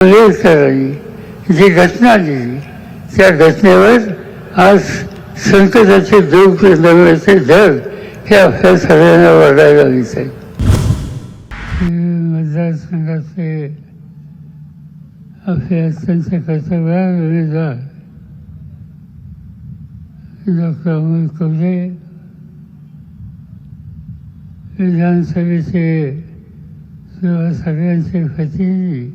आंबेडकरांनी जी घटना दिली त्या घटनेवर आज संकटाचे दुःख नव्याचे ढग हे आपल्या सगळ्यांना वाढायला दिसत आहे. मतदारसंघाचे आपल्या अत्यंत कर्तव्य उमेदवार डॉक्टर अमोल कवले विधानसभेचे किंवा सगळ्यांचे प्रतिनिधी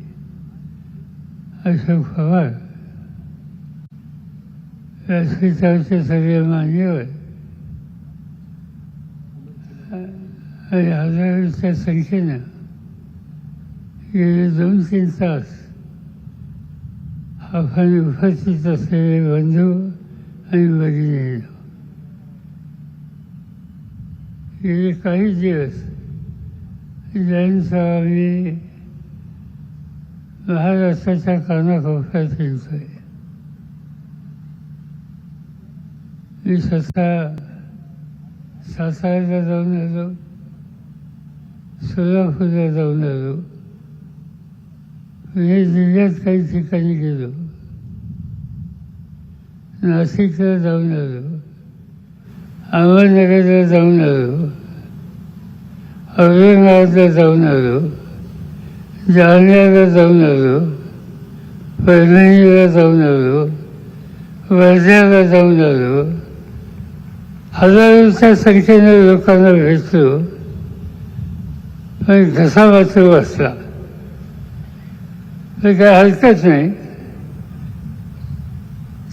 अशोक पवार व्यासपीठावरचे सगळे मान्यवर आणि हजारांच्या संख्येनं गेले दोन तीन तास आपण उपस्थित असलेले बंधू आणि भगिनी गेले काही दिवस जैन स्वामी आम्ही महाराष्ट्राच्या कानाकोपऱ्यात हिंडतोय मी स्वतः साताऱ्याला जाऊन आलो. सोलापूरला जाऊन आलो पुणे जिल्ह्यात काही ठिकाणी गेलो नाशिकला जाऊन आलो अहमदनगरला जाऊन आलो औरंगाबादला जाऊन आलो. जालन्याला जाऊन आलो परभणीला जाऊन आलो वर्ध्याला जाऊन आलो हजारोच्या संख्येने लोकांना भेटलो पण घसा मात्र बसला तर काय हरकत नाही.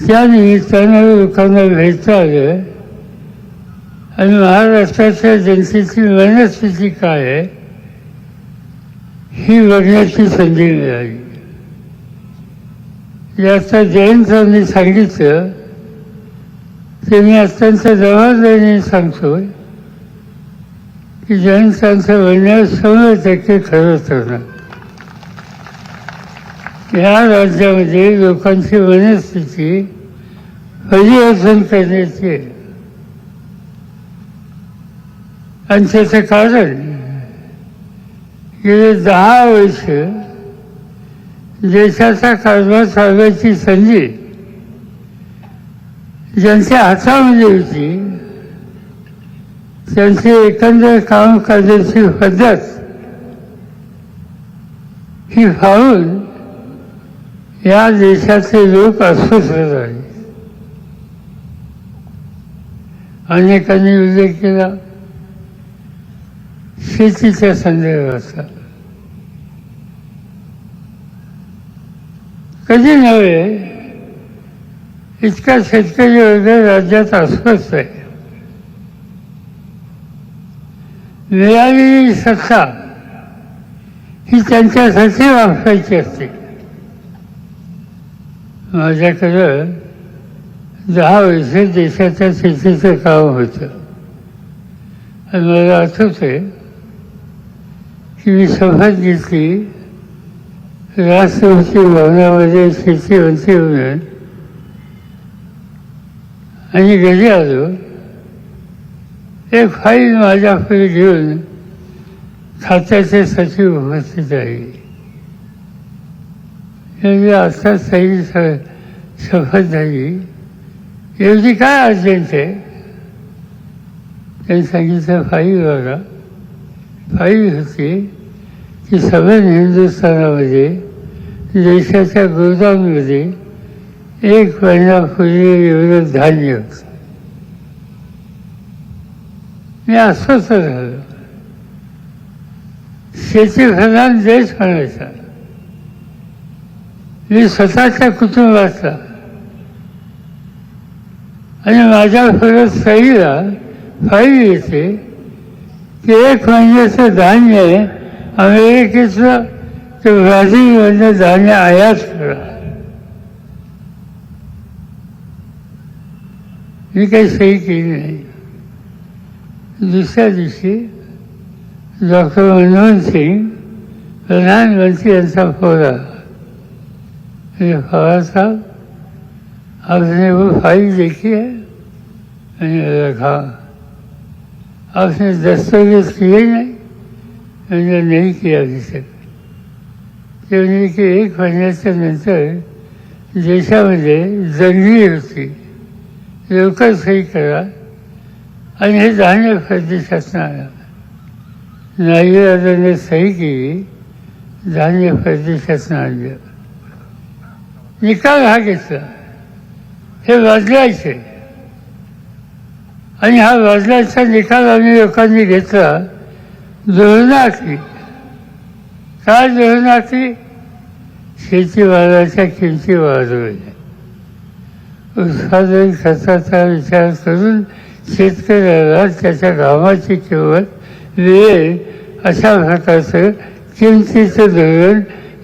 त्या निमित्तानं लोकांना भेटता आलं आणि महाराष्ट्राच्या जनतेची मनस्थिती काय आहे? ही बघण्याची संधी मिळाली. याचा जयंतांनी सांगितलं ते मी अत्यंत जबाबदारीने सांगतो की जयंतांचं म्हणणं शंभर टक्के खरं ठरणार. या राज्यामध्ये लोकांची मनस्थिती परिवर्तन करण्याची आणि त्याचं कारण गेले दहा वर्ष देशाचा कारभार चालवायची संधी ज्यांच्या हातामध्ये होती त्यांचे एकंदर काम करण्याची पद्धत ही पाहून या देशाचे लोक अस्वस्थ झाले. अनेकांनी उल्लेख केला. शेतीच्या संदर्भाचा कधी नव्हे इतका शेतकरी वर्ग राज्यात अस्वस्थ आहे. मिळालेली सत्ता ही त्यांच्यासाठी वापरायची असते. माझ्याकडं दहा वर्ष देशाच्या शेतीचं काम होतं. आणि मला आठवत आहे मी शपथ घेतली राष्ट्रपती भवनामध्ये शेती होती म्हणून. आणि घरी आलो. एक फाईल माझ्याकडे घेऊन खात्याचे सचिव उपस्थित आहे. म्हणजे आता सही शपथ झाली एवढी काय अर्जंट आहे? त्यांनी सांगितलं फाईल बघा. फाईल होती. की सगळ्या हिंदुस्थानामध्ये देशाच्या गोदाममध्ये एक महिन्यापूर्वी एवढं धान्य होतं मी अस्वस्थ झालो. शेतीप्रधान देश म्हणायचा मी स्वतःच्या कुटुंबाचा. आणि माझ्या परत सईला फाईल येते की एक महिन्याचं धान्य अमेरिकेचं ते ब्राझीलमधलं धान्य आयात करा मी काही सही केली नाही। दुसऱ्या दिवशी डॉक्टर मनमोहन सिंग प्रधानमंत्री यांचा फ़ोन आला पवार साहब, आपने वो फ़ाइल देखी है? मैंने रखा आपने दस्तावेज़ किए नहीं? म्हणजे मैंने नाही किया दिसत ते म्हणजे की एक महिन्याच्या नंतर देशामध्ये जंगली होती. लवकर सही करा आणि हे धान्य परदेशातनं आणा नाईराजाने सही केली धान्य परदेशातनं आणलं निकाल हा घेतला. हे वाजलायचे. आणि हा वाजल्याचा निकाल आम्ही लोकांनी घेतला. धोरणं काय धोरणं आखली किमती वाढवल्या. उत्पादन खर्चाचा विचार करून शेतकऱ्याला त्याच्या गावाची किंमत मिळेल अशा प्रकारचं किमतीचं धोरण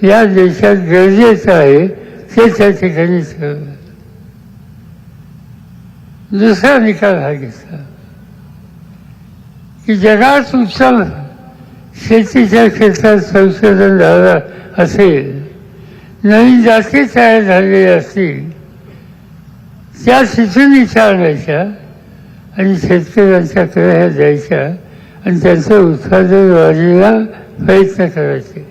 या देशात गरजेचं आहे ते त्या ठिकाणी ठरवलं. दुसरा निकाल हा घेतला. की जगात उत्तम शेतीच्या क्षेत्रात संशोधन झालं असेल नवीन जाती तयार झालेल्या असतील त्या तिथून विचारण्याच्या आणि शेतकऱ्यांच्याकडे ह्या द्यायच्या आणि त्यांचं उत्पादन वाढीला प्रयत्न करायचे.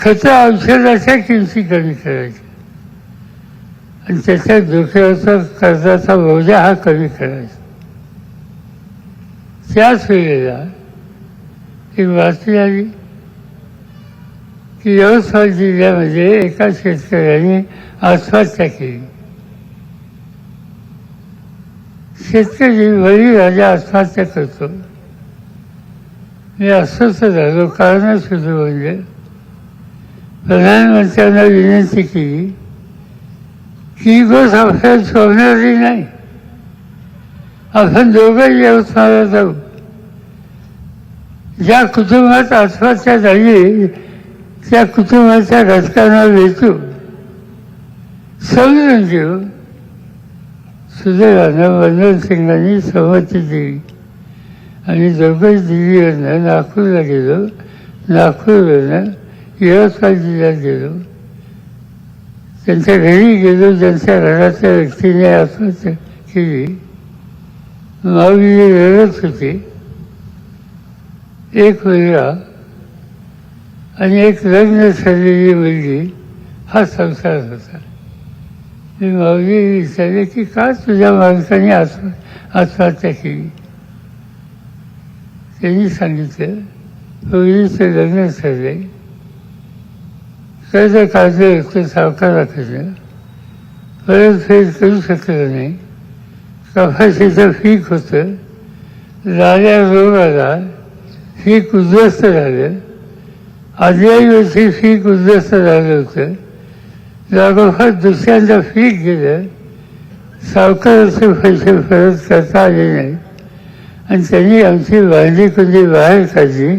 खतं औषधाच्या किमती कमी करायच्या आणि त्याच्या डोक्यावरचा कर्जाचा बोजा हा कमी करायचा. त्याच वेळेला एक बातमी आली की यवतमाळ जिल्ह्यामध्ये एका शेतकऱ्याने आत्महत्या केली. शेतकरी वडील राजा आत्महत्या करतो. मी अस्वस्थ झालो कारण सुद्धा म्हणजे प्रधानमंत्र्यांना विनंती केली की बस गोष्ट आपल्याला सोडणारी नाही. आपण दोघंही यवतमाळला जाऊ ज्या कुटुंबात आत्महत्या झाली त्या कुटुंबाच्या घटकांना भेटू समजून घेऊ म्हणजे सुदैवानं मनोहर सिंगांनी संमती दिली. आणि दोघंही दिल्लीवरनं नागपूरला गेलो. नागपूरवरनं यवतमाळ जिल्ह्यात गेलो. त्यांच्या घरी गेलो ज्यांच्या घरातल्या व्यक्तीने आत्महत्या केली. माऊली रडत होती. एक मुलगा आणि एक लग्न झालेली मुलगी हा संसार होता. मी माऊली विचारले की का तुझ्या माणसाने आत्म आत्महत्या केली? त्यांनी सांगितलं मुलीचं लग्न झाले कर्ज काढलं होतं परत परतफेड करू शकलं नाही. कपाशीचं पीक होतं. लाल्या रोग आला. पीक उद्ध्वस्त झालं आदल्याही वर्षी पीक उद्ध्वस्त झालं होतं. लागोपाठ दुसऱ्यांदा फीक गेलं. सावकाराचे पैसे परत करता आले नाही. आणि त्यांनी आमची बांधी कुंडी बाहेर काढली.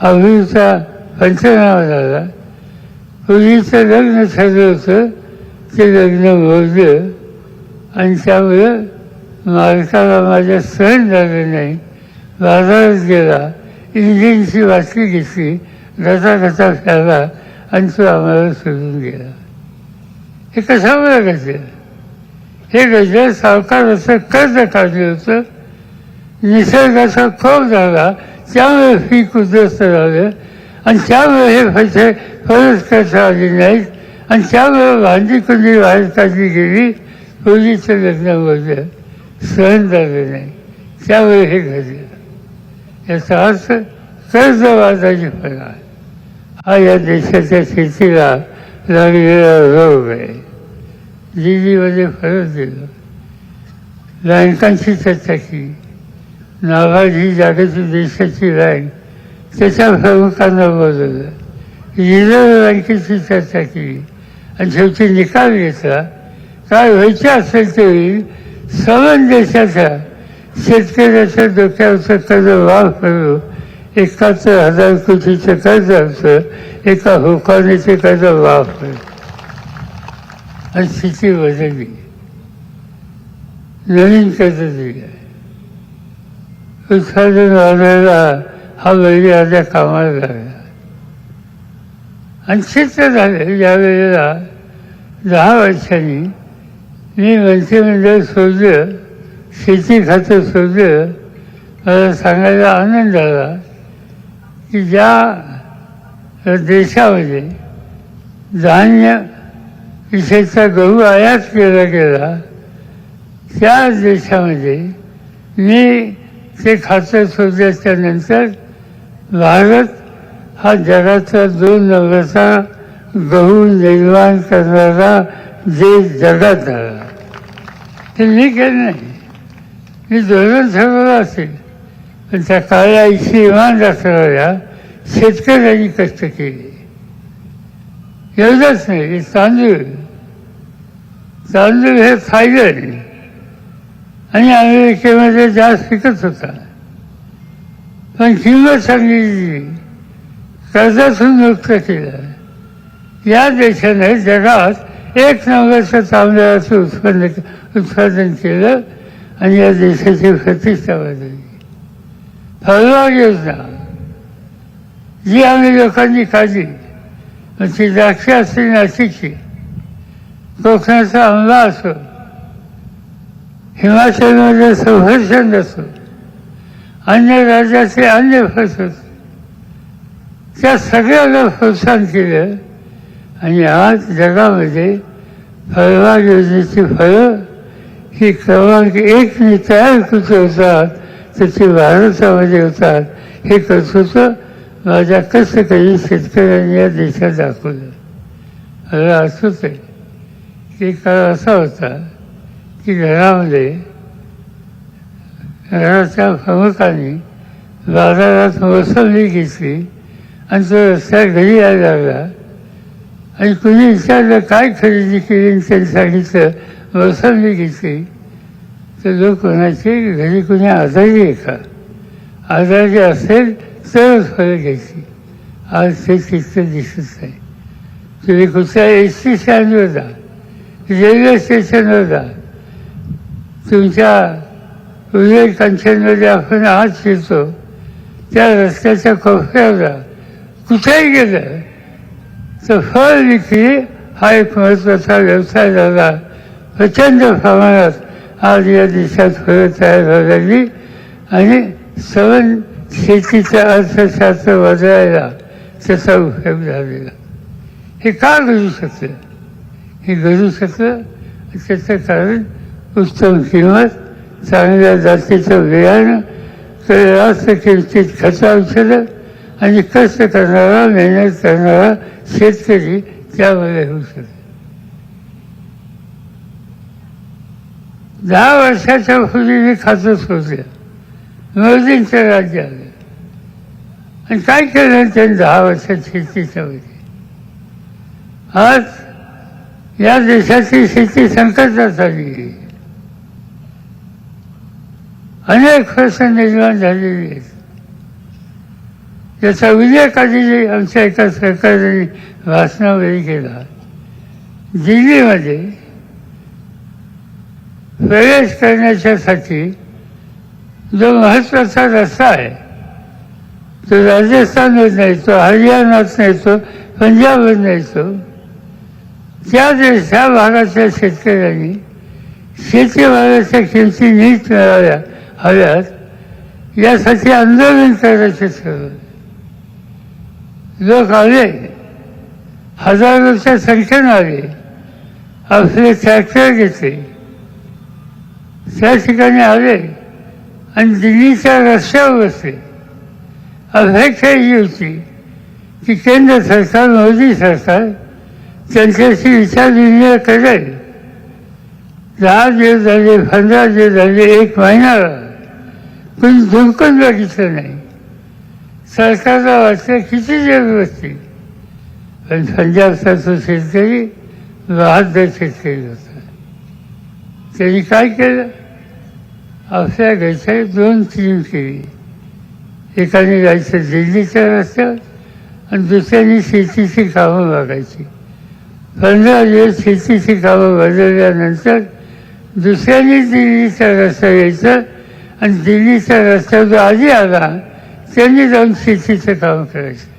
अभिचा पंचनामा झाला. पूर्वीचं लग्न ठरलं होतं. ते लग्न मोजलं आणि त्यामुळं मालकाला माझ्या सहन झालं नाही. बाजारात गेला इंजिनची बाटली घेतली घसा घसा खेळला आणि तो आम्हाला सोडून गेला. हे कशामुळे घडलं? हे घडलं सावकाराचं कर्ज काढलं होतं. निसर्गाचा खोप झाला. त्यामुळे पीक उद्ध्वस्त झालं. आणि त्यामुळे हे पैसे परत करता आले नाहीत. आणि त्यामुळे भांडी कुंडी बाहेर काढली गेली. मुलीचं लग्न सहन झालं नाही. त्यामुळे हे घडलं. याचा अर्थ कर्जवादाची आहे. हा या देशाच्या शेतीला लागलेला रोग आहे. दिल्लीमध्ये फरक दिलं. बँकांची चर्चा केली. नाबार्ड ही जागतिक देशाची बँक त्याच्या प्रमुखांना बोलवलं. रिझर्व्ह बँकेची चर्चा केली. आणि शेवटी निकाल घेतला. काय व्हायचं असेल ते होईल. समान देशाच्या शेतकऱ्याच्या डोक्यावरचं कर्ज वाफ करू. एकाचं हजार कोटीचं कर्ज असतं एका हुकानीचे कर्ज वाफ करू. आणि स्थिती बदलली नवीन कर्ज दिलं उत्पादन वाढायला हा बैली आता कामाला लागला. आणि चित्र झालं. या वेळेला दहा वर्षांनी मी मंत्रिमंडळ सोडलं. शेती खातं सोडलं मला सांगायला आनंद आला की ज्या देशामध्ये धान्य विशेषतः गहू आयात केला गेला त्या देशामध्ये मी ते खातं सोडल्याच्या नंतर भारत हा जगाचा दोन नंबरचा गहू निर्माण करणारा देश जगात आला. ते मी काही नाही. मी धोरण ठरवलं असेल. पण त्या काळ्या आईची इमान दाखवणाऱ्या शेतकऱ्यांनी कष्ट केले. एवढंच नाही तांदूळ. तांदूळ हे फायदे. आणि अमेरिकेमध्ये जास्त पिकत होता. पण किंमत सांगितली. कर्जातून मुक्त केलं. या देशाने जगात एक नंबरचं तांदळाचं उत्पन्न उत्पादन केलं. आणि या देशाची प्रतिष्ठा वाढवली योजना जी आम्ही लोकांनी काढली ती द्राक्ष असते नाशिकची कोकणाचा आंबा असो हिमाचलमध्ये सफरचंद असो अन्य राज्याचे अन्य फसत त्या सगळ्याला प्रोत्साहन केलं. आणि आज जगामध्ये फळबाग योजनेची फळं की क्रमांक एक तयार कुठे होतात तर ते भारतामध्ये होतात हे कर्तृत्व माझ्या कसं काही शेतकऱ्यांनी या देशात दाखवलं. मला असंच आहे. की काळ असा होता की घरामध्ये घराच्या प्रमुखांनी बाजारात मोसंबी घेतली आणि तो रस्त्या घरी यायला लागला. आणि कुणी विचारलं काय खरेदी केली? त्यांनी सांगितलं मोसंबी घेतली तर लोक कोणाची घरी कोणी आजारी आहे का आजारी असेल तरच फरक घ्यायची. आज ते चित्र दिसत नाही तुम्ही कुठल्या एस टी स्टँडवर जा रेल्वे स्टेशनवर जा. तुमच्या रेल्वे कंचनमध्ये आपण आत फिरतो. त्या रस्त्याच्या कोपऱ्यावर जा. कुठेही गेलं तर फळ विक्री हा एक महत्त्वाचा व्यवसाय झाला. प्रचंड प्रमाणात आज या देशात फळं तयार व्हायला लागली आणि सवन शेतीचं अर्थशास्त्र बदलायला त्याचा उपयोग झालेला. हे का घडू शकलं? हे घडू शकलं? त्याचं कारण उत्तम किंमत चांगल्या जातीचं बियाणं रास्त किमतीत खतं औषधं आणि कष्ट करणारा मेहनत करणारा शेतकरी त्यामध्ये होऊ शकतो. दहा वर्षाच्या पूर्वी मी खातच होते. मोदींचं राज्य आलं आणि काय केलं त्यांनी दहा वर्षात शेतीच्या मध्ये आज या देशाची शेती संकटात आली. अनेक प्रश्न निर्माण झालेले आहेत. त्याचा विजय काढलेली आमच्या एका सरकारने भाषणामध्ये केला दिल्लीमध्ये प्रवेश करण्याच्यासाठी जो महत्त्वाचा रस्ता आहे तो राजस्थानवर न्यायचो हरियाणात न्यायचो पंजाबमधून न्यायचो त्या देश त्या भागातल्या शेतकऱ्यांनी शेतीमालाच्या किमती नीट मिळाव्या हव्यात यासाठी आंदोलन करायचे ठरवलं. लोक आले हजारोच्या संख्येनं आले आपले ट्रॅक्टर घेतले. त्या ठिकाणी आले आणि दिल्लीच्या रस्त्यावर बसले. अपेक्षा ही होती की केंद्र सरकार मोदी सरकार त्यांच्याशी विचारविनिमय करेल दहा दिवस झाले पंधरा दिवस झाले एक महिना कोणी धुंकून बघितलं नाही. सरकारला वाटलं किती दिवस बसतील? पण पंजाबचा तो शेतकरी बहादर शेतकरी. होता त्यांनी काय केलं आपल्या घरच्या दोन टीम केली एकाने जायचं दिल्लीच्या रस्त्यावर आणि दुसऱ्याने शेतीची कामं बघायची पंधरा दिवस शेतीची कामं बदलल्यानंतर दुसऱ्याने दिल्लीचा रस्ता यायचं आणि दिल्लीचा रस्ता जो आधी आला त्यांनी जाऊन शेतीचं काम करायचं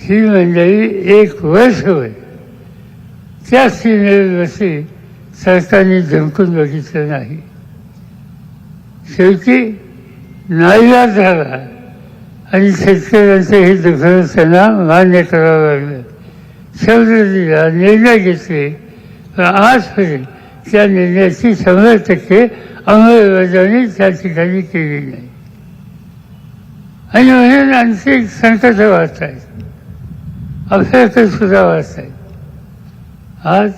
ही मंडळी एक वर्ष होय त्या सीमेवर बसली सरकारने झमकून बघितलं नाही. शेवटी नाईलाज झाला आणि शेतकऱ्यांचं हे दुखणं त्यांना मान्य करावं लागलं. शब्द दिला निर्णय घेतले. पण आजपर्यंत त्या निर्णयाची शंभर टक्के अंमलबजावणी त्या ठिकाणी केली नाही. आणि म्हणून आणखी संकट वाचत आहेत सुद्धा वाचत आहेत आज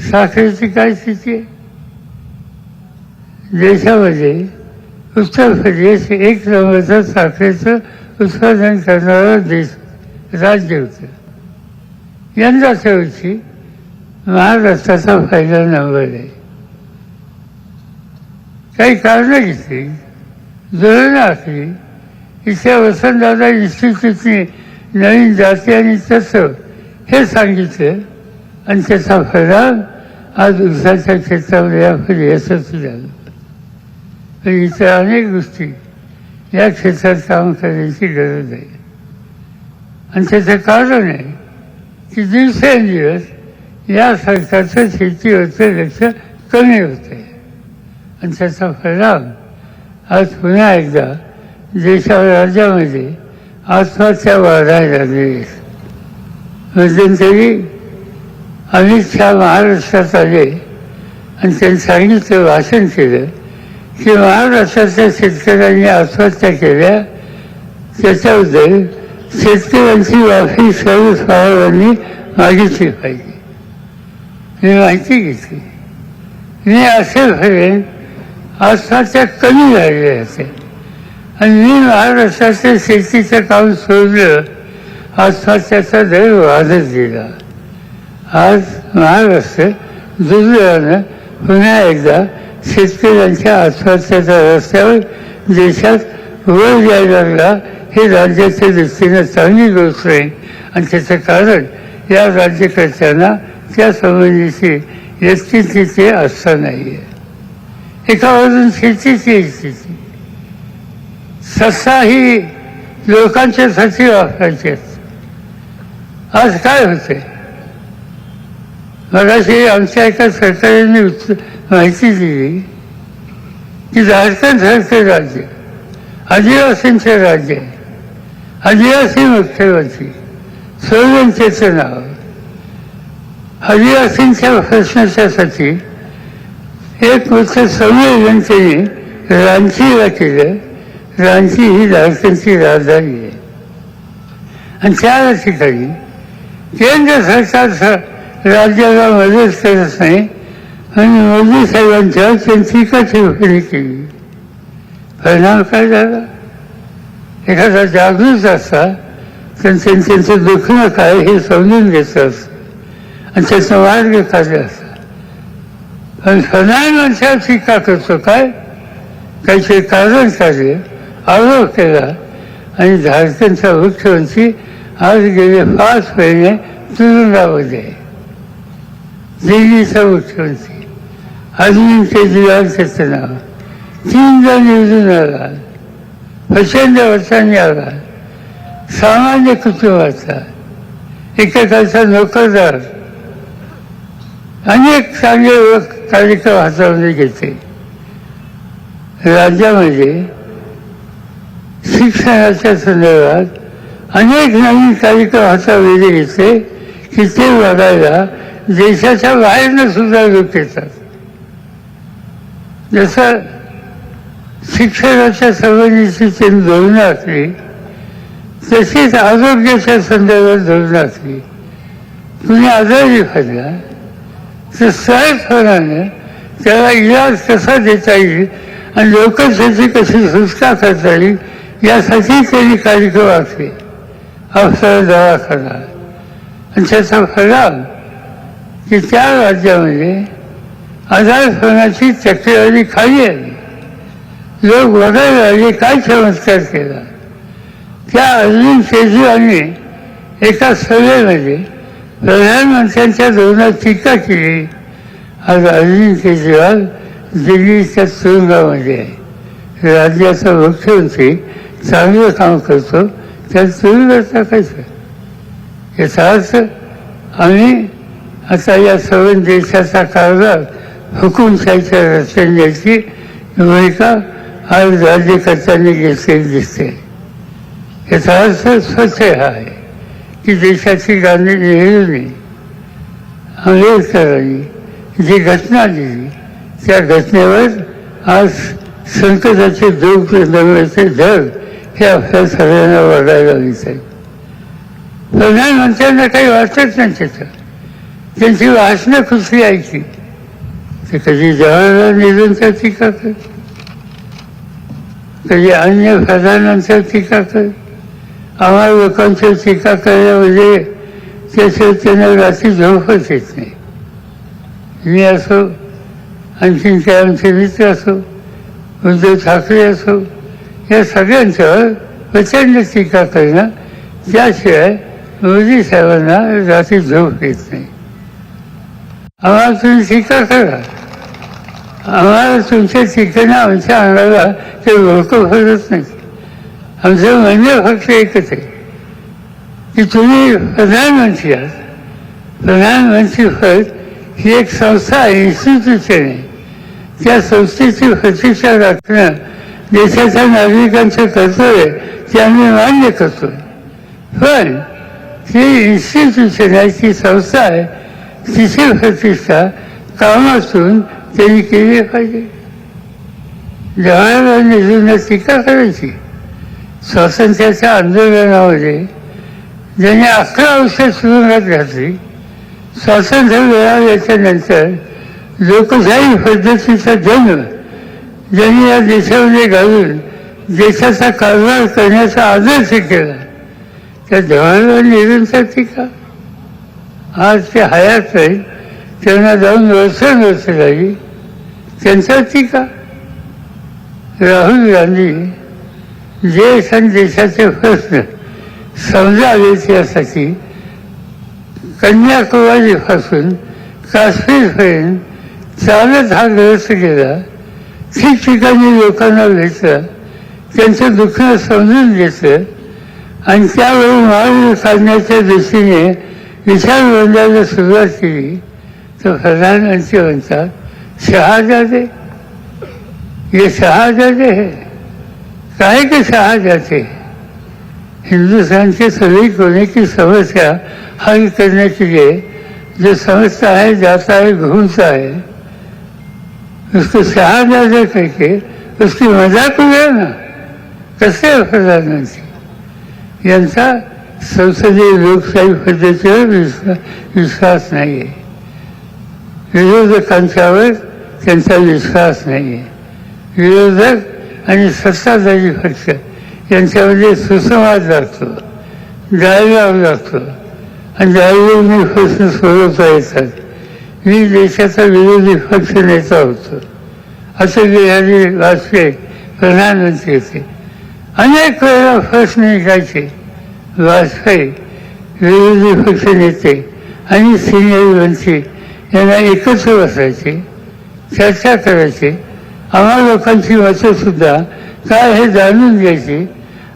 साखरेची काय स्थिती आहे? देशामध्ये उत्तर प्रदेश एक नंबरचं साखरेचं उत्पादन करणारा देश राज्य होतं. यंदाच्या वर्षी महाराष्ट्राचा पहिला नंबर आहे. काही कारणं घेतली धोरणं आखली. इथल्या वसंतदादा इन्स्टिट्यूटने नवीन जाती आणि तत्व हे सांगितलं. आणि त्याचा परिणाम आज उसाच्या क्षेत्रामध्ये आपण यशस्वी झालो. पण इतर अनेक गोष्टी या क्षेत्रात काम करण्याची गरज आहे. आणि त्याचं कारण आहे की दिवसेंदिवस या सरकारचं शेतीवरचं लक्ष कमी होत. आहे आणि त्याचा परिणाम आज पुन्हा एकदा देशा राज्यामध्ये आत्महत्या वाढायला लागली. म्हणजे मध्यंतरी अमित शहा महाराष्ट्रात आले आणि त्यांनी सांगितलं भाषण केलं की महाराष्ट्राच्या शेतकऱ्यांनी आत्महत्या केल्या. त्याच्याबद्दल शेतकऱ्यांची माफी सर्व साहेबांनी मागितली पाहिजे. मी माहिती घेतली. मी असे असेपर्यंत आत्महत्या कमी झालेल्या होते आणि मी महाराष्ट्राच्या शेतीचं काम सोडलं आत्महत्याचा दर वाढत गेला. आज महाराष्ट्र दुर्दैवानं पुन्हा एकदा शेतकऱ्यांच्या आत्महत्याच्या रस्त्यावर देशात वर जायला लागला हे राज्याच्या दृष्टीनं चांगली गोष्ट आहे आणि त्याचं कारण या राज्यकर्त्यांना त्या संबंधीची व्यक्तित्वाची आस्था नाही आहे एका बाजून शेतीची स्थिती सत्ता ही लोकांच्यासाठी वापरायची असते आज काय होते मगाशी आमच्या एका सरकाराने माहिती दिली की झारखंड सारखं राज्य आदिवासींचं राज्य आहे. आदिवासी मुख्यमंत्री सोळंकेचं नाव आदिवासींच्या प्रश्नाच्यासाठी एक मोठं संमेलन रांचीला केलं. रांची ही झारखंडची राजधानी आहे. आणि त्या ठिकाणी केंद्र सरकार राज्याला मदत करत नाही. आणि मोदी साहेबांच्या त्यांची का केली. परिणाम काय झाला? एखादा जागृत असता तर त्यांचं दुखणं काय हे समजून घेत असतं आणि त्याचा मार्ग काढला असता पण प्रधानमंत्र्यावर टीका करतो काय? काहीतरी कारण काढले आरोप केला. आणि झारखंडचा मुख्यमंत्री आज गेले पाच महिने तुरुंगामध्ये. आहे दिल्लीचा मुख्यमंत्री अरविंद केजरीवाल त्याचं नाव तीनदा निवडून आला प्रचंड वर्षांनी आला सामान्य कुटुंबाचा. एकेकाचा नोकरदार. अनेक चांगले कार्यक्रम हातामध्ये घेते. राज्यामध्ये शिक्षणाच्या संदर्भात अनेक नवीन कार्यक्रम हातामध्ये घेते की ते बघायला देशाच्या बाहेरनं सुद्धा लोक येतात. जसं शिक्षणाच्या संबंधीची त्यांनी धोरणं असली तशीच आरोग्याच्या संदर्भात धोरणं असली तुम्ही आजारी खाल्ला तर सहजपणानं त्याला इलाज कसा देता येईल आणि लोकांसाठी कशी सुटका करता येईल यासाठी त्यांनी कार्यक्रम असले. अवसर दवाखाना. आणि त्याचा परिणाम की त्या राज्यामध्ये आजारपणाची टक्केवारी खाली आली. लोक बघायला काय चमत्कार केला? त्या अरविंद केजरीवालने एका सभेमध्ये प्रधानमंत्र्यांच्या धोरणात टीका केली. आज अरविंद केजरीवाल दिल्लीच्या तुरुंगामध्ये आहे. राज्याचा मुख्यमंत्री चांगलं काम करतो त्या तुरुंगाचा कसं याचा अर्थ आम्ही आता या सर्व देशाचा कारभार हुकुमशाहीच्या रस्त्याने भूमिका आज राज्यकर्त्यांनी घेतलेली दिसते. याचा अर्थ स्वच्छ हा आहे. की देशाची गांधी नेहरूंनी आंबेडकरांनी जी घटना दिली त्या घटनेवर आज संकटाचे दुःख नव्याचे ढग हे आपल्या सगळ्यांना वाढायला दिसत प्रधानमंत्र्यांना काही वाटत नाही त्याचं त्यांची वाचना कुठली ऐकली ते कधी जवाहरलाल नेहरूंचा टीका कर कधी अन्य प्रधानांचा टीका कर आम्हाला लोकांच्या टीका करण्यामध्ये त्याशिवाय त्यांना रात्री झोपच येत नाही मी असो आणखीन काय आमचे मित्र असो उद्धव ठाकरे असो या सगळ्यांच्यावर प्रचंड टीका करणं त्याशिवाय मोदी साहेबांना रात्री झोप येत नाही आम्हाला तुम्ही टीका करा आम्हाला तुमच्या ठिकाणी आमच्या अंगाला ते लोकं भरत नाही. आमचं म्हणणं फक्त एकच आहे की तुम्ही प्रधानमंत्री आहात. प्रधानमंत्री पद ही एक संस्था आहे इन्स्टिट्यूशन आहे. त्या संस्थेची प्रतिष्ठा राखणं देशाच्या नागरिकांचं कर्तव्य ते आम्ही मान्य करतो पण ती इन्स्टिट्यूशन आहे ती संस्था आहे तिथे प्रतिष्ठा कामातून त्यांनी केली पाहिजे. जवाहरलाल नेहरूंना टीका करायची. स्वातंत्र्याच्या आंदोलनामध्ये ज्यांनी अकरा वर्ष सुरुवात घातली स्वातंत्र्य मिळाल्याच्या नंतर लोकशाही पद्धतीचा जन्म ज्यांनी या देशामध्ये घालून देशाचा कारभार करण्याचा आदर्श केला त्या जवाहरलाल नेहरूंचा टीका. आज ते हयात आहेत त्यांना जाऊन वर्ष वर्ष लागली. त्यांचा टीका. राहुल गांधी देश आणि देशाचे प्रश्न समजावे यासाठी कन्याकुमारीपासून काश्मीरपर्यंत चालत हा ग्रस्त गेला ठिकठिकाणी लोकांना भेटलं त्यांचं दुःख समजून घेतलं आणि त्यावेळी मार्ग काढण्याच्या दृष्टीने विचार बनवायला सुरुवात केली तर प्रधानमंत्री म्हणतात शहाजादे ये शहाजादे है काय के शहाजादे हिंदुस्तान के सभी कोने की समस्या हल करने के लिए जो समझता है जाता है घूमता है उसको शहाजादे करके उसकी मजाक उडा ना कसे प्रधानमंत्री यांचा संसदीय लोकशाही पद्धतीवर विश्वास विश्वास नाही आहे विरोधकांच्यावर त्यांचा विश्वास नाही आहे विरोधक आणि सत्ताधारी पक्ष यांच्यामध्ये सुसंवाद लागतो डायलॉग लागतो आणि डायलॉगने प्रश्न सोडवता येतात. मी देशाचा विरोधी पक्ष नेता होतो. असं बिहारी वाजपेयी प्रधानमंत्री होते. अनेक वेळा प्रश्न निघायचे वाजपेयी विरोधी पक्षनेते आणि सिनियर मंत्री यांना एकत्र बसायचे चर्चा करायचे. आम्हा लोकांची मतं सुद्धा काय हे जाणून घ्यायची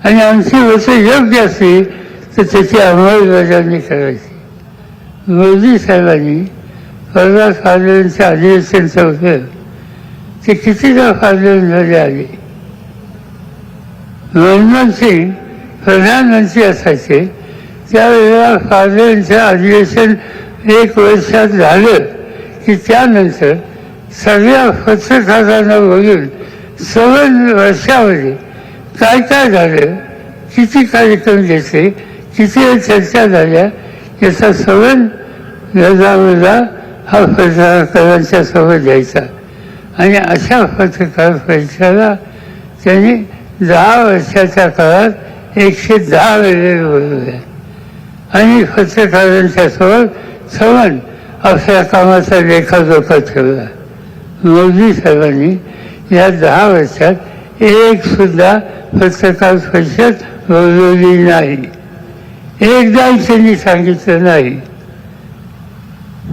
आणि आमची मतं योग्य असली तर त्याची अंमलबजावणी करायची. मोदी साहेबांनी परवा फादरांच्या अधिवेशनचं होतं ते कितीदा फादरांमध्ये आले? मनमोहन सिंग प्रधानमंत्री असायचे त्यावेळेला फादरांचं अधिवेशन एक वर्षात झालं की त्यानंतर सगळ्या पत्रकारांना बोलून सवन वर्षामध्ये काय काय झालं किती कार्यक्रम घेतले किती चर्चा झाल्या याचा सवन गजावला हा पत्रकारांच्या सोबत द्यायचा. आणि अशा पत्रकार परीक्षाला त्यांनी दहा वर्षाच्या काळात एकशे दहा वेळेला बोलवल्या आणि पत्रकारांच्या सोबत सवन आपल्या कामाचा लेखाजोखा ठेवला मोदी साहेबांनी या दहा वर्षात एक सुद्धा पत्रकार परिषद भरवली नाही. एकदा त्यांनी सांगितलं नाही.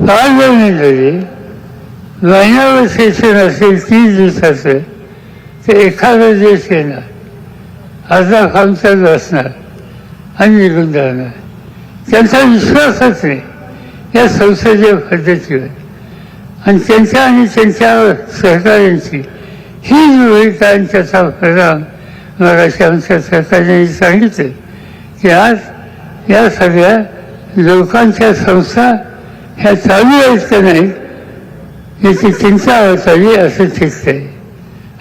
फार महिन्यामध्ये महिन्यावर सेशन असेल तीस दिवसाचं तर एखादा देश येणार. अर्धा खामचाच असणार. आणि निघून जाणार. त्यांचा विश्वासच नाही. या संसदीय पद्धतीवर. आणि त्यांच्या आणि त्यांच्या सहकार्यांची ही विविधता आणि त्याचा परिणाम मराठी आमच्या सहकार्यांनी सांगितलं की आज या सगळ्या लोकांच्या संस्था ह्या चालू आहेत का नाही याची चिंता असावी असं ठिकतंय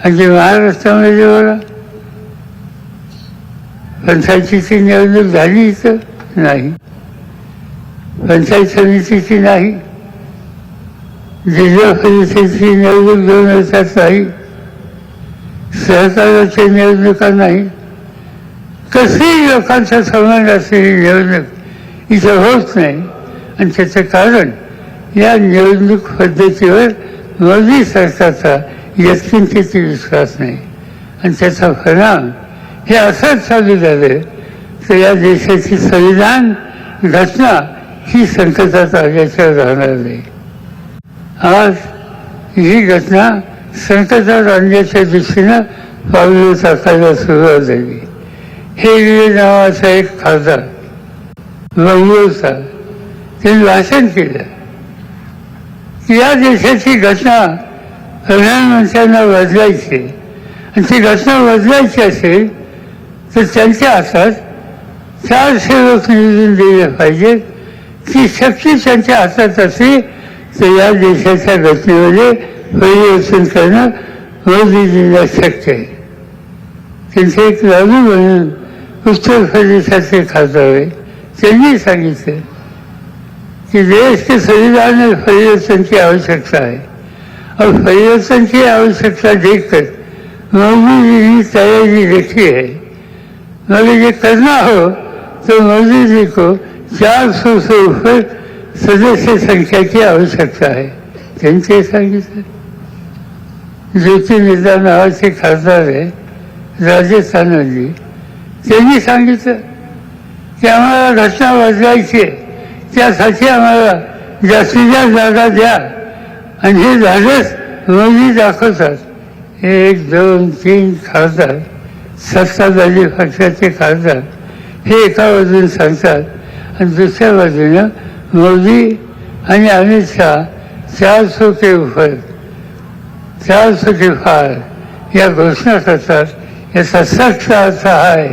अगदी महाराष्ट्रामध्ये बघा पंचायतीची निवडणूक झाली तर नाही. पंचायत समितीची नाही. जिल्हा परिषदेची निवडणूक दोन वर्षात नाही. सहकाराच्या निवडणुका नाही. कसलीही लोकांचा संबंध असलेली निवडणूक इथं होत नाही. आणि त्याचं कारण या निवडणूक पद्धतीवर मोदी सरकारचा यत्किंचित विश्वास नाही. आणि त्याचा परिणाम हे असंच चालू झालं तर या देशाची संविधान घटना ही संकटात आल्याशिवाय राहणार नाही. आज ही घटना संकटात आणण्याच्या दृष्टीनं पावलं टाकायला सुरुवात झाली. हे नावाचा एक खासदार बंगलोरचा त्यांनी भाषण केलं. या देशाची घटना प्रधानमंत्र्यांना बदलायची आणि ती घटना बदलायची असेल तर त्यांच्या हातात चार सेवक निवडून दिले पाहिजेत ती शक्ती त्यांच्या हातात असली तर या देशाच्या घटनेमध्ये परिवर्तन करणं मोदीजींना शक्य आहे. त्यांचे एक लागू म्हणून उत्तर प्रदेशाचे खासदार आहे. त्यांनी सांगितलं की देश के संविधान में परिवर्तन की आवश्यकता है और परिवर्तन की आवश्यकता देखकर मोदी जी ने तैयारी रखी है मगर ये करना हो तो मोदी जी को चार सौ से ऊपर सदस्य संख्या की आवश्यकता है। त्यांचे सांगितलं ज्योती नेता नावाचे खासदार आहे राजस्थानमध्ये त्यांनी सांगितलं की आम्हाला घटना वाजवायची आहे त्यासाठी आम्हाला जास्तीत जास्त जागा द्या? आणि हे झालंच मोदी दाखवतात एक दोन तीन खासदार। सत्ताधारी पक्षाचे खासदार. हे एका बाजूने सांगतात आणि दुसऱ्या बाजूनं मोदी आणि अमित शहा चार सौ के चार सौ के या घोषणा करतात. याचा सक्त अर्थ हा आहे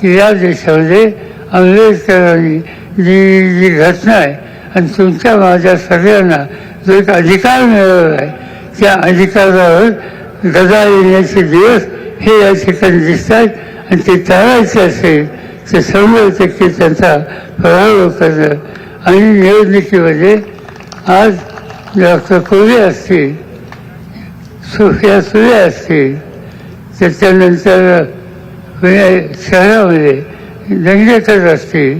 की या देशामध्ये आंबेडकरांनी जी जी घटना आहे आणि तुमच्या माझ्या सगळ्यांना जो एक अधिकार मिळवला आहे त्या अधिकारावर गदा येण्याचे दिवस हे या ठिकाणी दिसतात आणि ते टाळायचे असेल तर सर्व टक्के त्यांचा पराभव करणं आणि निवडणुकीमध्ये आज डॉक्टर कोले असतील सुफिया सुरे असतील त्याच्यानंतर शहरामध्ये दंगेकर असतील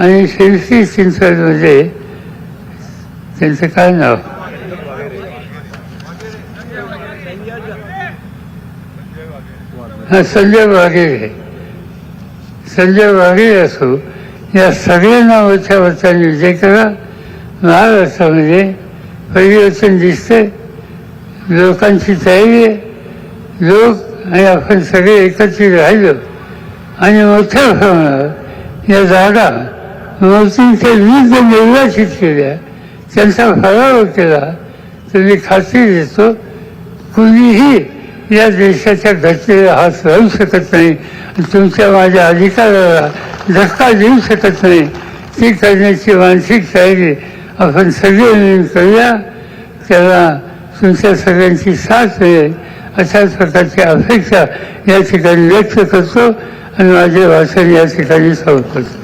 आणि शिरसी चिंचवडमध्ये त्यांचं काय नाव? हा संजय वाघेरे संजय वाघेरे असो या सगळ्यांना मोठ्या मताने विजय करा महाराष्ट्रामध्ये परिवर्तन दिसते लोकांची तयारी आहे लोक आणि आपण सगळे एकत्रित राहिलो आणि मोठ्या प्रमाणावर या जागा मोदींच्या विरुद्ध निर्वाचित केल्या त्यांचा फराव केला तर मी खात्री देतो कुणीही या देशाच्या घटनेला हात लावू शकत नाही. तुमच्या माझ्या अधिकाराला धक्का देऊ शकत नाही. ती करण्याची मानसिक तयारी आपण सगळे मिळून करूया. त्याला तुमच्या सगळ्यांची साथ मिळेल. अशाच प्रकारची अपेक्षा या ठिकाणी व्यक्त करतो आणि माझे भाषण या ठिकाणी संपवतो.